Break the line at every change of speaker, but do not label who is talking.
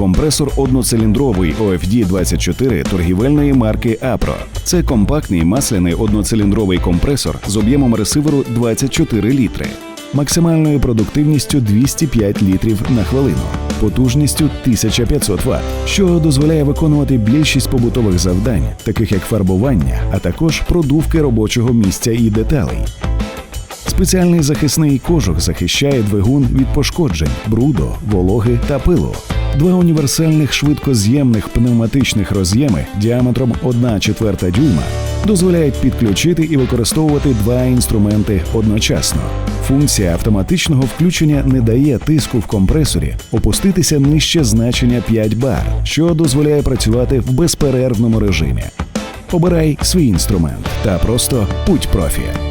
Компресор одноциліндровий OFD 24 торгівельної марки Апро. Це компактний масляний одноциліндровий компресор з об'ємом ресиверу 24 літри, максимальною продуктивністю 205 літрів на хвилину, потужністю 1500 Вт, що дозволяє виконувати більшість побутових завдань, таких як фарбування, а також продувки робочого місця і деталей. Спеціальний захисний кожух захищає двигун від пошкоджень, бруду, вологи та пилу. Два універсальних швидкоз'ємних пневматичних роз'єми діаметром 1 четверта дюйма дозволяють підключити і використовувати два інструменти одночасно. Функція автоматичного включення не дає тиску в компресорі опуститися нижче значення 5 бар, що дозволяє працювати в безперервному режимі. Обирай свій інструмент та просто будь профі.